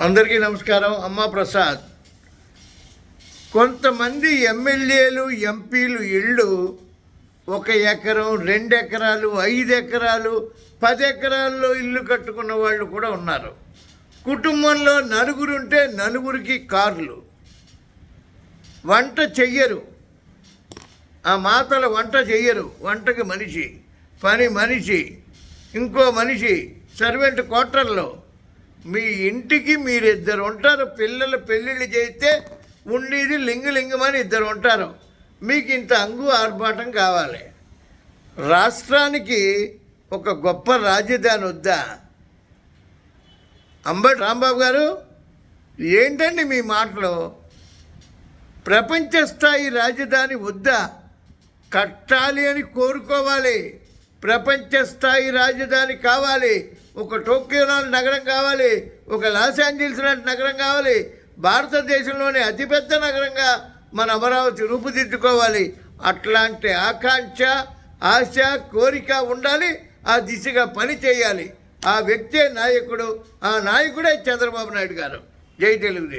అందరికీ నమస్కారం. అమ్మా ప్రసాద్. కొంతమంది ఎమ్మెల్యేలు ఎంపీలు ఇళ్ళు ఒక ఎకరం రెండు ఎకరాలు ఐదు ఎకరాలు పది ఎకరాల్లో ఇల్లు కట్టుకున్న వాళ్ళు కూడా ఉన్నారు. కుటుంబంలో నలుగురు ఉంటే నలుగురికి కార్లు. వంట చెయ్యరు. ఆ మాతలు వంట చెయ్యరు. వంటకి మనిషి పని మనిషి ఇంకో మనిషి సర్వెంట్ క్వార్టర్లో మీ ఇంటికి మీరిద్దరు ఉంటారు. పిల్లలు పెళ్ళిళ్ళు చేస్తే ఉండేది లింగు లింగమని ఇద్దరు ఉంటారు. మీకు ఇంత అంగు ఆర్భాటం కావాలి. రాష్ట్రానికి ఒక గొప్ప రాజధాని వద్దా? అంబటి రాంబాబు గారు ఏంటండి మీ మాటలు? ప్రపంచ స్థాయి రాజధాని వద్దా? కట్టాలి అని కోరుకోవాలి. ప్రపంచ స్థాయి రాజధాని కావాలి. ఒక టోక్యో లాంటి నగరం కావాలి. ఒక లాస్ ఏంజల్స్ లాంటి నగరం కావాలి. భారతదేశంలోనే అతిపెద్ద నగరంగా మన అమరావతి రూపుదిద్దుకోవాలి. అట్లాంటి ఆకాంక్ష ఆశ కోరిక ఉండాలి. ఆ దిశగా పని చేయాలి. ఆ వ్యక్తే నాయకుడు ఆ నాయకుడే చంద్రబాబు నాయుడు గారు. జై తెలుగుదేశం.